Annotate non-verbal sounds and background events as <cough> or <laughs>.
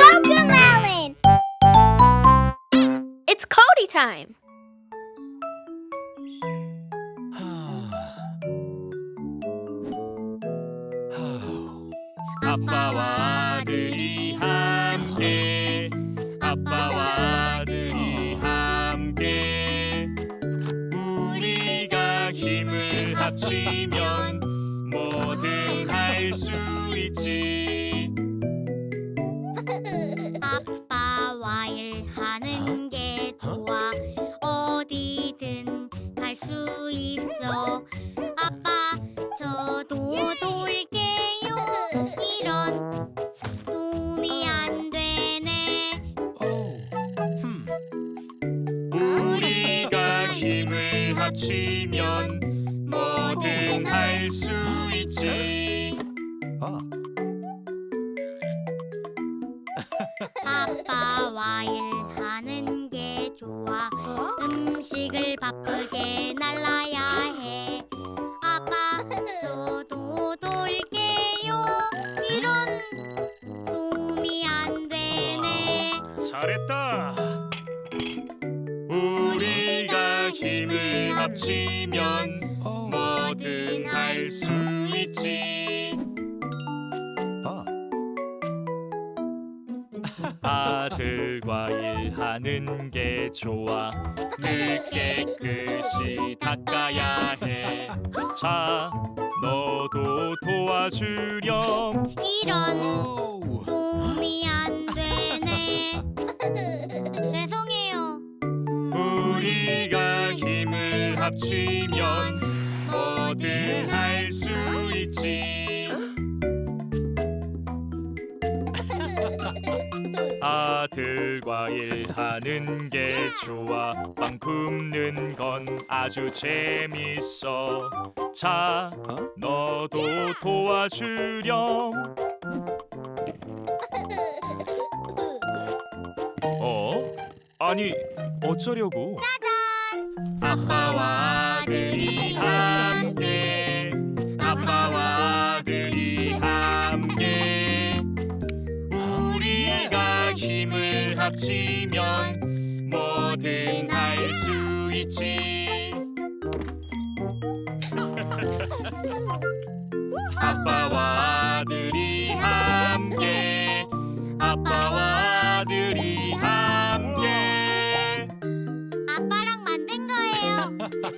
Cocomelon! It's Cody time! 아빠와 아들이 함께 아빠와 아들이 함께 우리가 힘을 합치면 뭐든 아빠 저도 돌게요. 이런 도움이 안 되네. 우리가 힘을 합치면 뭐든 할 수 있지. 아빠와 일하는 게 좋아. 음식을 바쁘게 날라야 잘했다. 우리가 힘을 합치면 뭐든 할 수 있지. <laughs> 아들과 일하는 게 좋아. 늘 깨끗이 닦아야 해 자 너도 도와주렴. 이런 합치면 뭐든 할 수 있지? 아들과 일하는 게 좋아. 빵 굽는 건 아주 재밌어. 자 너도 도와주렴. 어? 아니 어쩌려고 아빠와 아들이 함께. 아빠와 아들이 함께. 우리가 힘을 합치면 뭐든 할 수 있지